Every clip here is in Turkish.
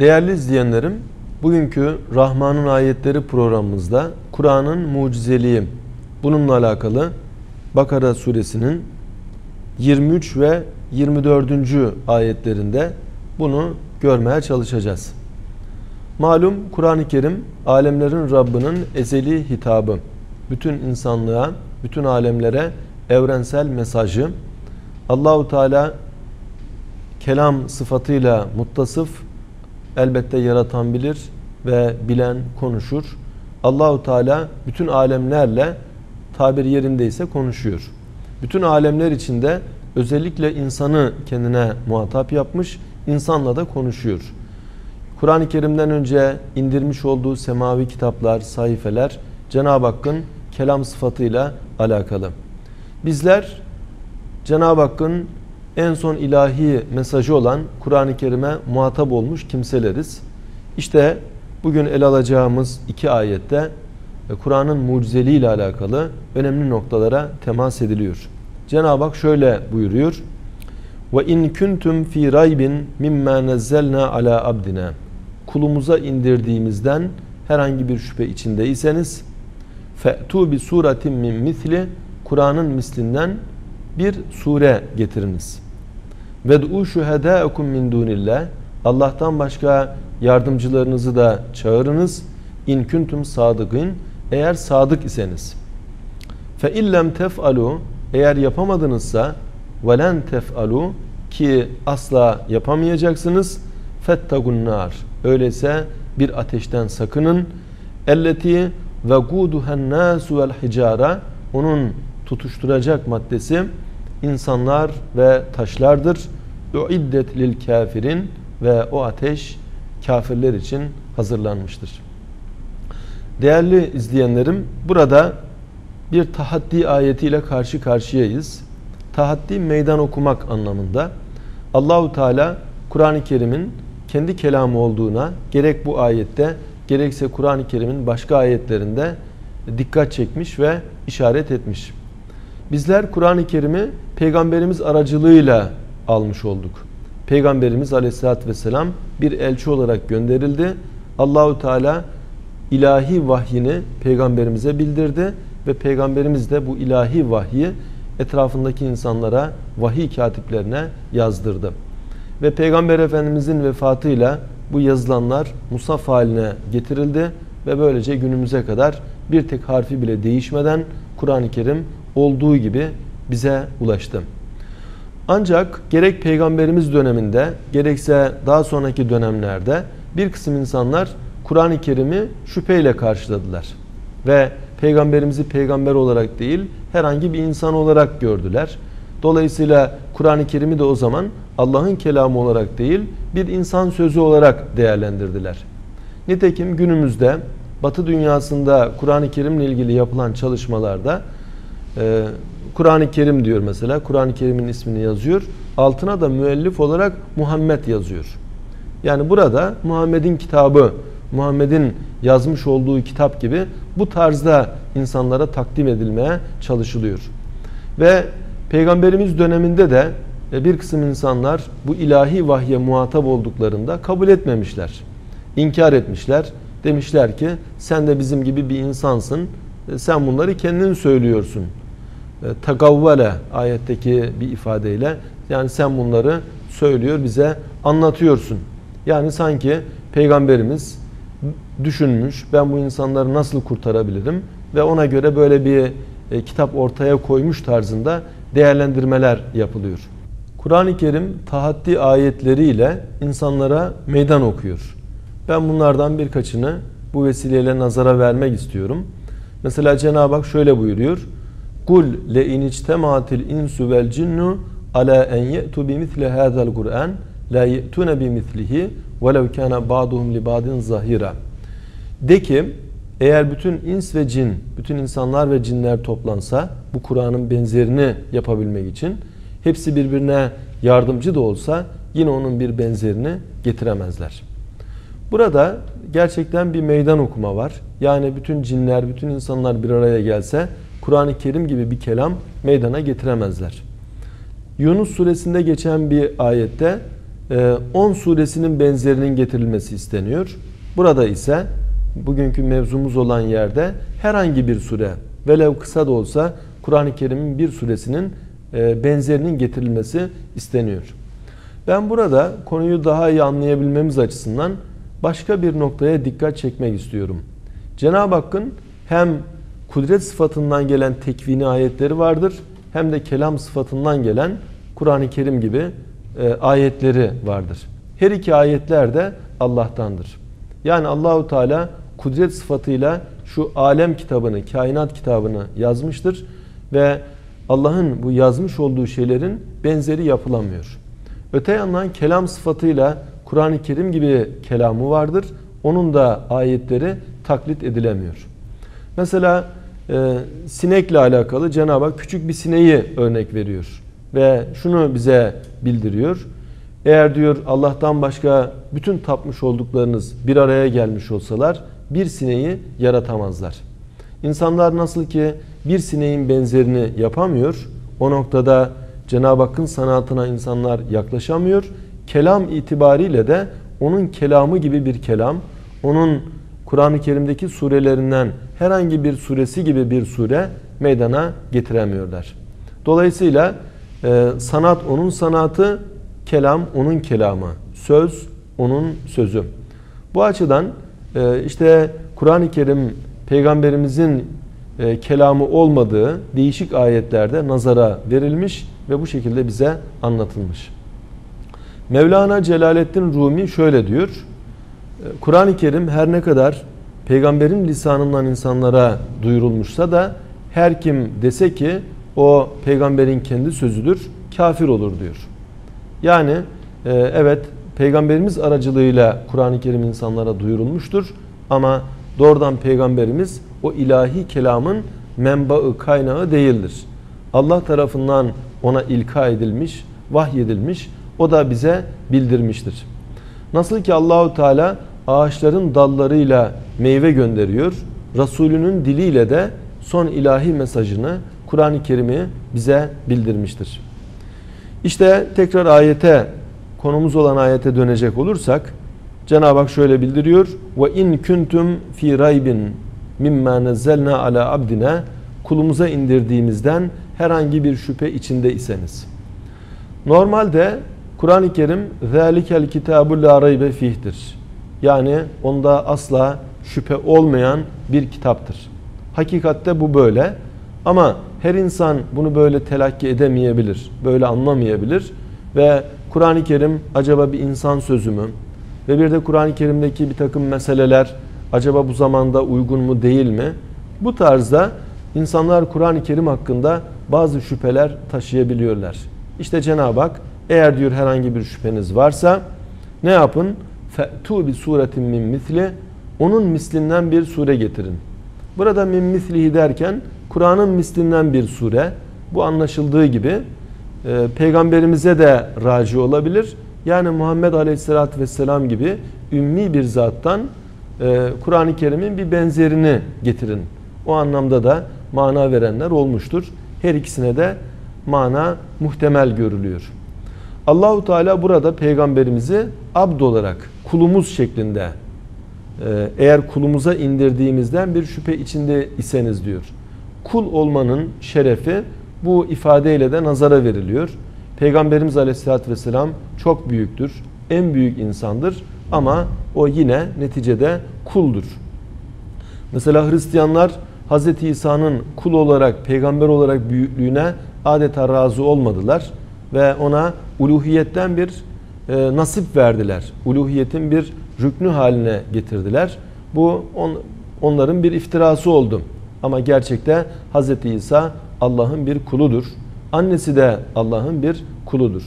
Değerli izleyenlerim, bugünkü Rahman'ın ayetleri programımızda Kur'an'ın mucizeliği bununla alakalı Bakara suresinin 23 ve 24. ayetlerinde bunu görmeye çalışacağız. Malum Kur'an-ı Kerim alemlerin Rabbinin ezeli hitabı. Bütün insanlığa, bütün alemlere evrensel mesajı. Allahu Teala kelam sıfatıyla muttasıf, elbette yaratan bilir ve bilen konuşur. Allahu Teala bütün alemlerle tabir yerindeyse konuşuyor. Bütün alemler içinde özellikle insanı kendine muhatap yapmış, insanla da konuşuyor. Kur'an-ı Kerim'den önce indirmiş olduğu semavi kitaplar, sayfeler Cenab-ı Hakk'ın kelam sıfatıyla alakalı. Bizler Cenab-ı Hakk'ın en son ilahi mesajı olan Kur'an-ı Kerim'e muhatap olmuş kimseleriz. İşte bugün ele alacağımız iki ayette Kur'an'ın mucizeliği ile alakalı önemli noktalara temas ediliyor. Cenab-ı Hak şöyle buyuruyor. Ve in kuntum fi raybin mimma nazzalna ala abdina. Kulumuza indirdiğimizden herhangi bir şüphe içindeyseniz fe'tu bi suratin min misli Kur'an'ın mislinden bir sure getiriniz. Ved'u şuhedâekum min dunillah. Allah'tan başka yardımcılarınızı da çağırınız. İn kuntum sadıkın. Eğer sadık iseniz. Fe illem tef'alu eğer yapamadınızsa velen tef'alu ki asla yapamayacaksınız fettagun nar öyleyse bir ateşten sakının elleti ve guduhen nasu vel hicara onun tutuşturacak maddesi insanlar ve taşlardır. Uiddet lil kafirin ve o ateş kafirler için hazırlanmıştır. Değerli izleyenlerim burada bir tahaddi ayetiyle karşı karşıyayız. Tahaddi meydan okumak anlamında. Allahu Teala Kur'an-ı Kerim'in kendi kelamı olduğuna gerek bu ayette gerekse Kur'an-ı Kerim'in başka ayetlerinde dikkat çekmiş ve işaret etmiş. Bizler Kur'an-ı Kerim'i peygamberimiz aracılığıyla almış olduk. Peygamberimiz Aleyhisselatü Vesselam bir elçi olarak gönderildi. Allahu Teala ilahi vahyini peygamberimize bildirdi ve peygamberimiz de bu ilahi vahyi etrafındaki insanlara, vahiy katiplerine yazdırdı. Ve peygamber efendimizin vefatıyla bu yazılanlar musaf haline getirildi ve böylece günümüze kadar bir tek harfi bile değişmeden Kur'an-ı Kerim olduğu gibi bize ulaştı. Ancak gerek peygamberimiz döneminde gerekse daha sonraki dönemlerde bir kısım insanlar Kur'an-ı Kerim'i şüpheyle karşıladılar. Ve peygamberimizi peygamber olarak değil herhangi bir insan olarak gördüler. Dolayısıyla Kur'an-ı Kerim'i de o zaman Allah'ın kelamı olarak değil bir insan sözü olarak değerlendirdiler. Nitekim günümüzde Batı dünyasında Kur'an-ı Kerim'le ilgili yapılan çalışmalarda Kur'an-ı Kerim diyor mesela. Kur'an-ı Kerim'in ismini yazıyor. Altına da müellif olarak Muhammed yazıyor. Yani burada Muhammed'in kitabı, Muhammed'in yazmış olduğu kitap gibi bu tarzda insanlara takdim edilmeye çalışılıyor. Ve Peygamberimiz döneminde de e, bir kısım insanlar bu ilahi vahye muhatap olduklarında kabul etmemişler. İnkar etmişler. Demişler ki sen de bizim gibi bir insansın. E, sen bunları kendin söylüyorsun. E, Tagavvale ayetteki bir ifadeyle yani sen bunları söylüyor bize anlatıyorsun. Yani sanki peygamberimiz düşünmüş ben bu insanları nasıl kurtarabilirim ve ona göre böyle bir e, kitap ortaya koymuş tarzında değerlendirmeler yapılıyor. Kur'an-ı Kerim tahaddi ayetleriyle insanlara meydan okuyor. Ben bunlardan birkaçını bu vesileyle nazara vermek istiyorum. Mesela Cenab-ı Hak şöyle buyuruyor. Kul le in ictemaatil insu vel cinnu ala en ye'tu bi misli hadzal Kur'an la ye'tuna bi mislihi velev kana ba'duhum li ba'din zahira. De ki eğer bütün ins ve cin, bütün insanlar ve cinler toplansa bu Kur'an'ın benzerini yapabilmek için hepsi birbirine yardımcı da olsa yine onun bir benzerini getiremezler. Burada gerçekten bir meydan okuma var. Yani bütün cinler, bütün insanlar bir araya gelse Kur'an-ı Kerim gibi bir kelam meydana getiremezler. Yunus suresinde geçen bir ayette 10 suresinin benzerinin getirilmesi isteniyor. Burada ise bugünkü mevzumuz olan yerde herhangi bir sure velev kısa da olsa Kur'an-ı Kerim'in bir suresinin e, benzerinin getirilmesi isteniyor. Ben burada konuyu daha iyi anlayabilmemiz açısından başka bir noktaya dikkat çekmek istiyorum. Cenab-ı Hakk'ın hem kudret sıfatından gelen tekvini ayetleri vardır hem de kelam sıfatından gelen Kur'an-ı Kerim gibi e, ayetleri vardır. Her iki ayetler de Allah'tandır. Yani Allahu Teala kudret sıfatıyla şu alem kitabını, kainat kitabını yazmıştır ve Allah'ın bu yazmış olduğu şeylerin benzeri yapılamıyor. Öte yandan kelam sıfatıyla Kur'an-ı Kerim gibi kelamı vardır. Onun da ayetleri taklit edilemiyor. Mesela e, sinekle alakalı Cenab-ı Hak küçük bir sineği örnek veriyor. Ve şunu bize bildiriyor. Eğer diyor Allah'tan başka bütün tapmış olduklarınız bir araya gelmiş olsalar bir sineği yaratamazlar. İnsanlar nasıl ki bir sineğin benzerini yapamıyor, o noktada Cenab-ı Hakk'ın sanatına insanlar yaklaşamıyor. Kelam itibariyle de onun kelamı gibi bir kelam, onun Kur'an-ı Kerim'deki surelerinden herhangi bir suresi gibi bir sure meydana getiremiyorlar. Dolayısıyla e, sanat onun sanatı, kelam onun kelamı, söz onun sözü. Bu açıdan e, işte Kur'an-ı Kerim peygamberimizin e, kelamı olmadığı değişik ayetlerde nazara verilmiş ve bu şekilde bize anlatılmış. Mevlana Celaleddin Rumi şöyle diyor. E, Kur'an-ı Kerim her ne kadar peygamberin lisanından insanlara duyurulmuşsa da her kim dese ki o peygamberin kendi sözüdür, kafir olur diyor. Yani e, evet peygamberimiz aracılığıyla Kur'an-ı Kerim insanlara duyurulmuştur ama doğrudan peygamberimiz o ilahi kelamın menbaı, kaynağı değildir. Allah tarafından ona ilka edilmiş, vahyedilmiş, o da bize bildirmiştir. Nasıl ki Allahu Teala ağaçların dallarıyla meyve gönderiyor, Resulünün diliyle de son ilahi mesajını Kur'an-ı Kerim'i bize bildirmiştir. İşte tekrar ayete, konumuz olan ayete dönecek olursak, Cenab-ı Hak şöyle bildiriyor. Ve in kuntum fi raybin mimma nazzalna ala abdina kulumuza indirdiğimizden herhangi bir şüphe içinde iseniz. Normalde Kur'an-ı Kerim zalikel kitabu la raybe fih'tir. Yani onda asla şüphe olmayan bir kitaptır. Hakikatte bu böyle. Ama her insan bunu böyle telakki edemeyebilir, böyle anlamayabilir ve Kur'an-ı Kerim acaba bir insan sözü mü? Ve bir de Kur'an-ı Kerim'deki bir takım meseleler acaba bu zamanda uygun mu değil mi? Bu tarzda insanlar Kur'an-ı Kerim hakkında bazı şüpheler taşıyabiliyorlar. İşte Cenab-ı Hak eğer diyor herhangi bir şüpheniz varsa ne yapın? Fe'tu bi suretin min misli onun mislinden bir sure getirin. Burada min mislihi derken Kur'an'ın mislinden bir sure. Bu anlaşıldığı gibi e, peygamberimize de raci olabilir. Yani Muhammed Aleyhisselatü Vesselam gibi ümmi bir zattan e, Kur'an-ı Kerim'in bir benzerini getirin. O anlamda da mana verenler olmuştur. Her ikisine de mana muhtemel görülüyor. Allahu Teala burada peygamberimizi abd olarak kulumuz şeklinde e, eğer kulumuza indirdiğimizden bir şüphe içinde iseniz diyor. Kul olmanın şerefi bu ifadeyle de nazara veriliyor. Peygamberimiz Aleyhisselatü Vesselam çok büyüktür. En büyük insandır ama o yine neticede kuldur. Mesela Hristiyanlar Hz. İsa'nın kul olarak, peygamber olarak büyüklüğüne adeta razı olmadılar ve ona uluhiyetten bir e, nasip verdiler. Uluhiyetin bir rüknü haline getirdiler. Bu on, onların bir iftirası oldu. Ama gerçekte Hz. İsa Allah'ın bir kuludur. Annesi de Allah'ın bir kuludur.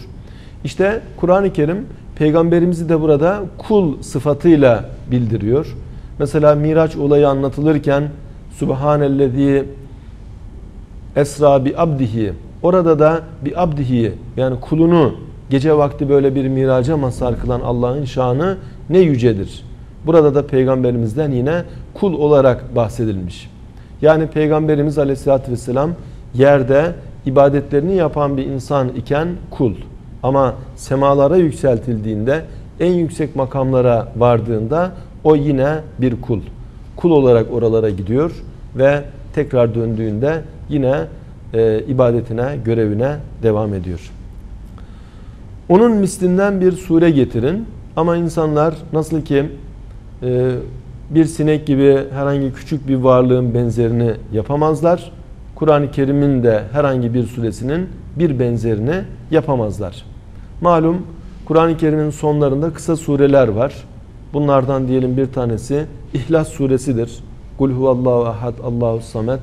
İşte Kur'an-ı Kerim peygamberimizi de burada kul sıfatıyla bildiriyor. Mesela Miraç olayı anlatılırken Subhanellezi esra bi abdihi orada da bir abdihi yani kulunu gece vakti böyle bir miraca mazhar kılan Allah'ın şanı ne yücedir. Burada da peygamberimizden yine kul olarak bahsedilmiş. Yani peygamberimiz aleyhissalatü vesselam yerde ibadetlerini yapan bir insan iken kul. Ama semalara yükseltildiğinde en yüksek makamlara vardığında o yine bir kul. Kul olarak oralara gidiyor ve tekrar döndüğünde yine e, ibadetine, görevine devam ediyor. Onun mislinden bir sure getirin ama insanlar nasıl ki e, bir sinek gibi herhangi küçük bir varlığın benzerini yapamazlar. Kur'an-ı Kerim'in de herhangi bir suresinin bir benzerini yapamazlar. Malum Kur'an-ı Kerim'in sonlarında kısa sureler var. Bunlardan diyelim bir tanesi İhlas suresidir. Kul huvallahu ahad Allahu samet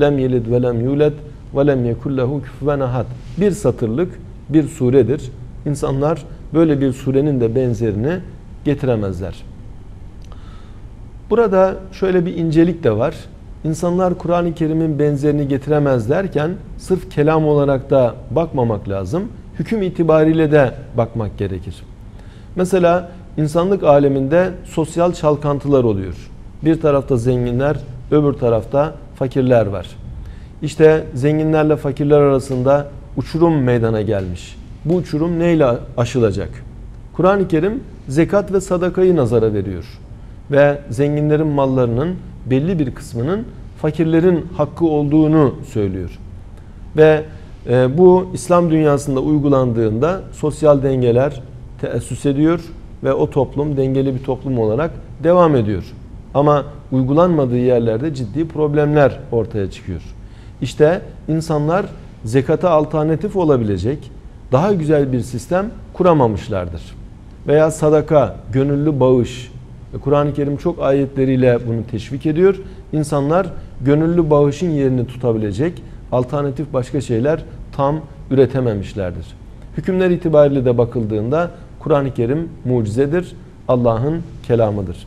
lem yelid ve lem yulad lem yekul lehu kufuven ahad. Bir satırlık bir suredir. İnsanlar böyle bir surenin de benzerini getiremezler. Burada şöyle bir incelik de var. İnsanlar Kur'an-ı Kerim'in benzerini getiremez derken sırf kelam olarak da bakmamak lazım. Hüküm itibariyle de bakmak gerekir. Mesela insanlık aleminde sosyal çalkantılar oluyor. Bir tarafta zenginler, öbür tarafta fakirler var. İşte zenginlerle fakirler arasında uçurum meydana gelmiş. Bu uçurum neyle aşılacak? Kur'an-ı Kerim zekat ve sadakayı nazara veriyor. Ve zenginlerin mallarının belli bir kısmının fakirlerin hakkı olduğunu söylüyor. Ve e, bu İslam dünyasında uygulandığında sosyal dengeler teessüs ediyor ve o toplum dengeli bir toplum olarak devam ediyor. Ama uygulanmadığı yerlerde ciddi problemler ortaya çıkıyor. İşte insanlar zekata alternatif olabilecek daha güzel bir sistem kuramamışlardır. Veya sadaka, gönüllü bağış. Kur'an-ı Kerim çok ayetleriyle bunu teşvik ediyor. İnsanlar gönüllü bağışın yerini tutabilecek alternatif başka şeyler tam üretememişlerdir. Hükümler itibariyle de bakıldığında Kur'an-ı Kerim mucizedir, Allah'ın kelamıdır.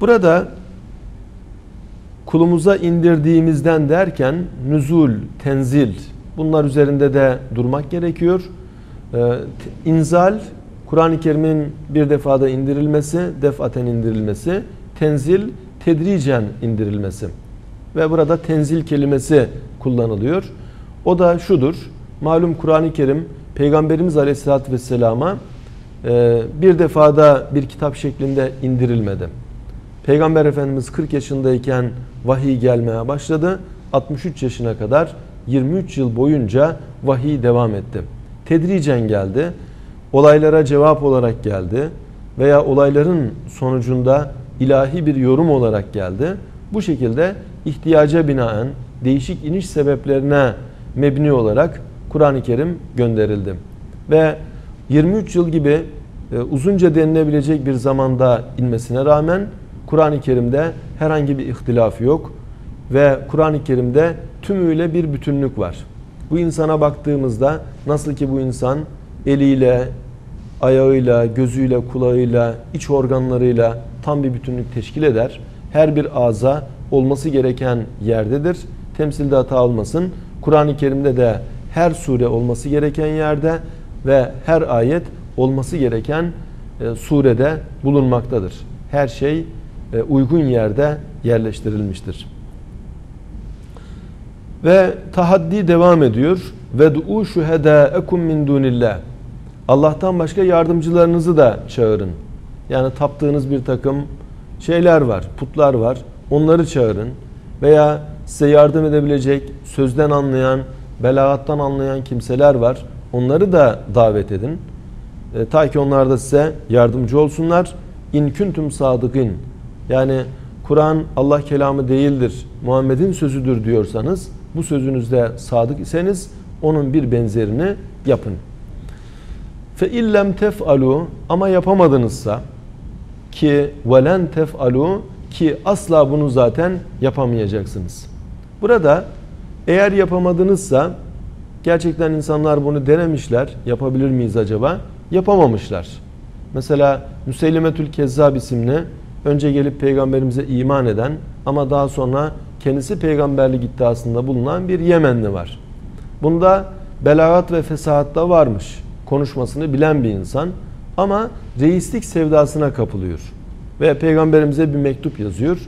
Burada kulumuza indirdiğimizden derken nüzul, tenzil bunlar üzerinde de durmak gerekiyor. Ee, Kur'an-ı Kerim'in bir defada indirilmesi, defaten indirilmesi, tenzil, tedricen indirilmesi. Ve burada tenzil kelimesi kullanılıyor. O da şudur, malum Kur'an-ı Kerim Peygamberimiz Aleyhisselatü Vesselam'a e, bir defada bir kitap şeklinde indirilmedi. Peygamber Efendimiz 40 yaşındayken vahiy gelmeye başladı. 63 yaşına kadar 23 yıl boyunca vahiy devam etti. Tedricen geldi. Olaylara cevap olarak geldi veya olayların sonucunda ilahi bir yorum olarak geldi. Bu şekilde ihtiyaca binaen değişik iniş sebeplerine mebni olarak Kur'an-ı Kerim gönderildi. Ve 23 yıl gibi e, uzunca denilebilecek bir zamanda inmesine rağmen Kur'an-ı Kerim'de herhangi bir ihtilaf yok ve Kur'an-ı Kerim'de tümüyle bir bütünlük var. Bu insana baktığımızda nasıl ki bu insan eliyle, ayağıyla, gözüyle, kulağıyla, iç organlarıyla tam bir bütünlük teşkil eder. Her bir ağza olması gereken yerdedir. Temsilde hata olmasın. Kur'an-ı Kerim'de de her sure olması gereken yerde ve her ayet olması gereken e, surede bulunmaktadır. Her şey e, uygun yerde yerleştirilmiştir. Ve tahaddi devam ediyor. Ve du'u şuhedâekum min dunillah. Allah'tan başka yardımcılarınızı da çağırın. Yani taptığınız bir takım şeyler var, putlar var. Onları çağırın. Veya size yardım edebilecek, sözden anlayan, belagattan anlayan kimseler var. Onları da davet edin. E, ta ki onlar da size yardımcı olsunlar. İn kuntum sadıkın. Yani Kur'an Allah kelamı değildir, Muhammed'in sözüdür diyorsanız bu sözünüzde sadık iseniz onun bir benzerini yapın. Fe illem tef'alu ama yapamadınızsa ki velen tef'alu ki asla bunu zaten yapamayacaksınız. Burada eğer yapamadınızsa gerçekten insanlar bunu denemişler. Yapabilir miyiz acaba? Yapamamışlar. Mesela Müseylimetül Kezzab isimli önce gelip peygamberimize iman eden ama daha sonra kendisi peygamberlik iddiasında bulunan bir Yemenli var. Bunda belagat ve fesahat da varmış. Konuşmasını bilen bir insan ama reislik sevdasına kapılıyor. Ve peygamberimize bir mektup yazıyor.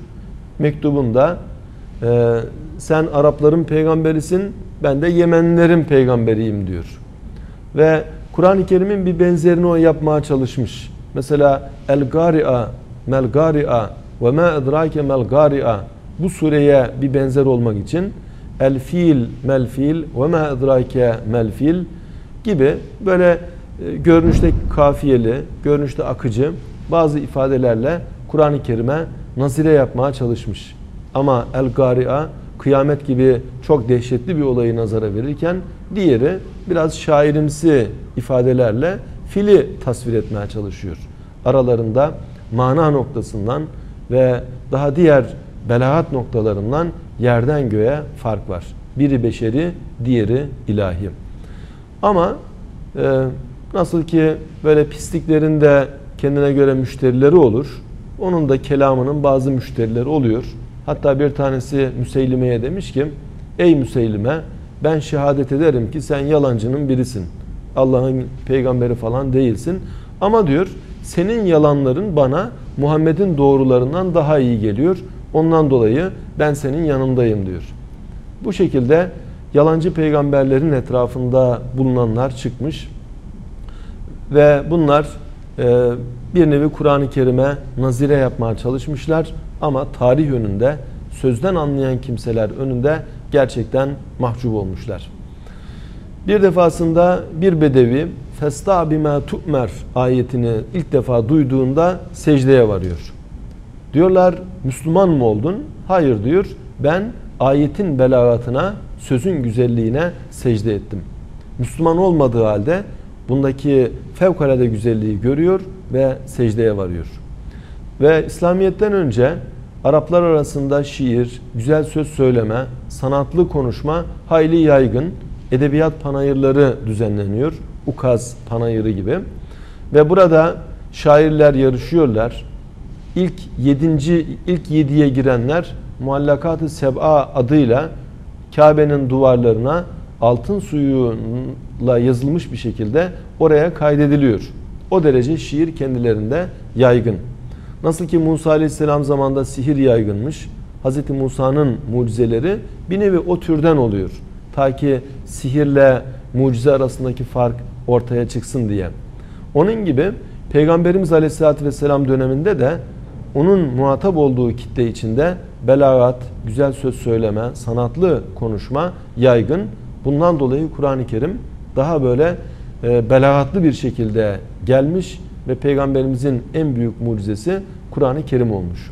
Mektubunda e, sen Arapların peygamberisin ben de Yemenlilerin peygamberiyim diyor. Ve Kur'an-ı Kerim'in bir benzerini o yapmaya çalışmış. Mesela El Gari'a, Mel Gari'a ve ma edrake mel bu sureye bir benzer olmak için El Fil, Mel Fil ve ma edrake mel Fil gibi böyle e, görünüşte kafiyeli, görünüşte akıcı bazı ifadelerle Kur'an-ı Kerim'e nazire yapmaya çalışmış. Ama El Gari'a kıyamet gibi çok dehşetli bir olayı nazara verirken diğeri biraz şairimsi ifadelerle fili tasvir etmeye çalışıyor. Aralarında mana noktasından ve daha diğer belagat noktalarından yerden göğe fark var. Biri beşeri, diğeri ilahi. Ama e, nasıl ki böyle pisliklerin de kendine göre müşterileri olur. Onun da kelamının bazı müşterileri oluyor. Hatta bir tanesi Müseylime'ye demiş ki Ey Müseylime ben şehadet ederim ki sen yalancının birisin. Allah'ın peygamberi falan değilsin. Ama diyor senin yalanların bana Muhammed'in doğrularından daha iyi geliyor. Ondan dolayı ben senin yanındayım diyor. Bu şekilde yalancı peygamberlerin etrafında bulunanlar çıkmış. Ve bunlar e, bir nevi Kur'an-ı Kerim'e nazire yapmaya çalışmışlar. Ama tarih önünde sözden anlayan kimseler önünde gerçekten mahcup olmuşlar. Bir defasında bir bedevi Festa bima tu'mer ayetini ilk defa duyduğunda secdeye varıyor. Diyorlar Müslüman mı oldun? Hayır diyor. Ben ayetin belagatına, sözün güzelliğine secde ettim. Müslüman olmadığı halde bundaki fevkalade güzelliği görüyor ve secdeye varıyor. Ve İslamiyet'ten önce Araplar arasında şiir, güzel söz söyleme, sanatlı konuşma hayli yaygın. Edebiyat panayırları düzenleniyor. Ukaz panayırı gibi. Ve burada şairler yarışıyorlar. İlk yedinci, ilk yediye girenler Muallakat-ı Seb'a adıyla Kabe'nin duvarlarına altın suyuyla yazılmış bir şekilde oraya kaydediliyor. O derece şiir kendilerinde yaygın. Nasıl ki Musa Aleyhisselam zamanında sihir yaygınmış. Hz. Musa'nın mucizeleri bir nevi o türden oluyor. Ta ki sihirle mucize arasındaki fark ortaya çıksın diye. Onun gibi Peygamberimiz Aleyhisselatü Vesselam döneminde de onun muhatap olduğu kitle içinde belagat, güzel söz söyleme, sanatlı konuşma yaygın. Bundan dolayı Kur'an-ı Kerim daha böyle e, belagatlı bir şekilde gelmiş ve Peygamberimizin en büyük mucizesi Kur'an-ı Kerim olmuş.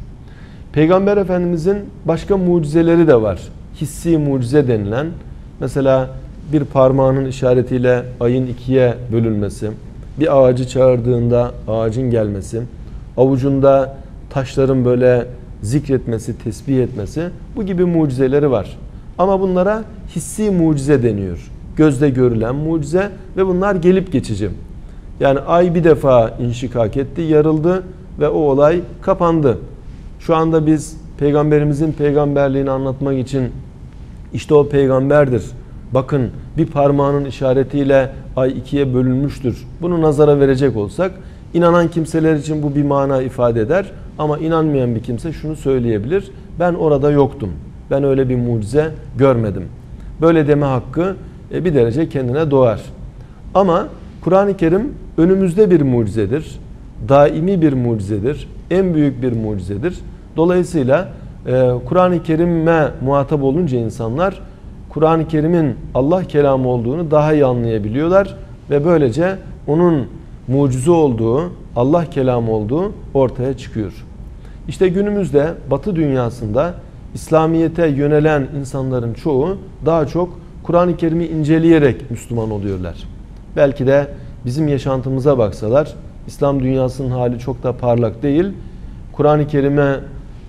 Peygamber Efendimizin başka mucizeleri de var. Hissi mucize denilen mesela bir parmağının işaretiyle ayın ikiye bölünmesi, bir ağacı çağırdığında ağacın gelmesi, avucunda taşların böyle zikretmesi, tesbih etmesi bu gibi mucizeleri var. Ama bunlara hissi mucize deniyor. Gözde görülen mucize ve bunlar gelip geçici. Yani ay bir defa inşikak etti, yarıldı ve o olay kapandı. Şu anda biz peygamberimizin peygamberliğini anlatmak için işte o peygamberdir. Bakın bir parmağının işaretiyle ay ikiye bölünmüştür. Bunu nazara verecek olsak inanan kimseler için bu bir mana ifade eder. Ama inanmayan bir kimse şunu söyleyebilir. Ben orada yoktum. Ben öyle bir mucize görmedim. Böyle deme hakkı e, bir derece kendine doğar. Ama Kur'an-ı Kerim önümüzde bir mucizedir. Daimi bir mucizedir. En büyük bir mucizedir. Dolayısıyla e, Kur'an-ı Kerim'e muhatap olunca insanlar Kur'an-ı Kerim'in Allah kelamı olduğunu daha iyi anlayabiliyorlar ve böylece onun mucize olduğu, Allah kelamı olduğu ortaya çıkıyor. İşte günümüzde Batı dünyasında İslamiyete yönelen insanların çoğu daha çok Kur'an-ı Kerim'i inceleyerek Müslüman oluyorlar. Belki de bizim yaşantımıza baksalar İslam dünyasının hali çok da parlak değil. Kur'an-ı Kerim'e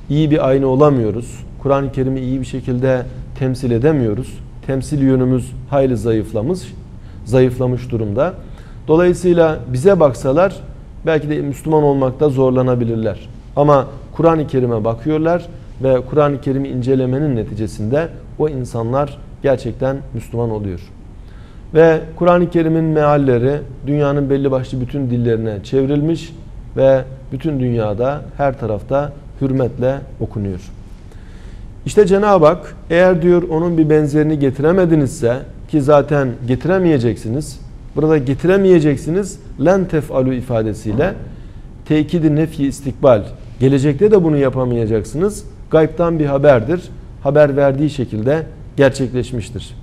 iyi bir ayna olamıyoruz. Kur'an-ı Kerim'i iyi bir şekilde temsil edemiyoruz. Temsil yönümüz hayli zayıflamış, zayıflamış durumda. Dolayısıyla bize baksalar belki de Müslüman olmakta zorlanabilirler. Ama Kur'an-ı Kerim'e bakıyorlar ve Kur'an-ı Kerim'i incelemenin neticesinde o insanlar gerçekten Müslüman oluyor. Ve Kur'an-ı Kerim'in mealleri dünyanın belli başlı bütün dillerine çevrilmiş ve bütün dünyada her tarafta hürmetle okunuyor. İşte Cenab-ı Hak eğer diyor onun bir benzerini getiremedinizse ki zaten getiremeyeceksiniz Burada getiremeyeceksiniz. Len tef'alu ifadesiyle tekidi nefi istikbal. Gelecekte de bunu yapamayacaksınız. Gaybtan bir haberdir. Haber verdiği şekilde gerçekleşmiştir.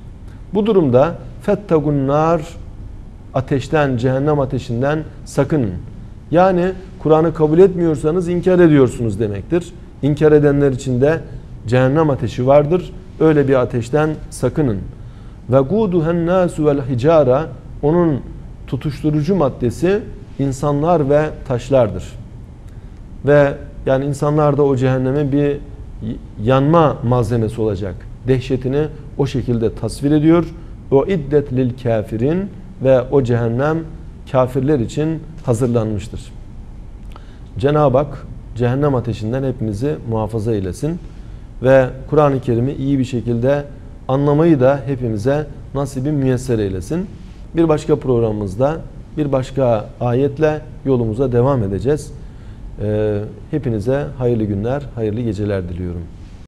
Bu durumda fettagun nar ateşten, cehennem ateşinden sakının. Yani Kur'an'ı kabul etmiyorsanız inkar ediyorsunuz demektir. İnkar edenler için de cehennem ateşi vardır. Öyle bir ateşten sakının. Ve guduhen nasu vel hicara onun tutuşturucu maddesi insanlar ve taşlardır. Ve yani insanlar da o cehenneme bir yanma malzemesi olacak. Dehşetini o şekilde tasvir ediyor. O iddet lil kafirin ve o cehennem kafirler için hazırlanmıştır. Cenab-ı Hak cehennem ateşinden hepimizi muhafaza eylesin ve Kur'an-ı Kerim'i iyi bir şekilde anlamayı da hepimize nasibi müyesser eylesin. Bir başka programımızda bir başka ayetle yolumuza devam edeceğiz. Hepinize hayırlı günler, hayırlı geceler diliyorum.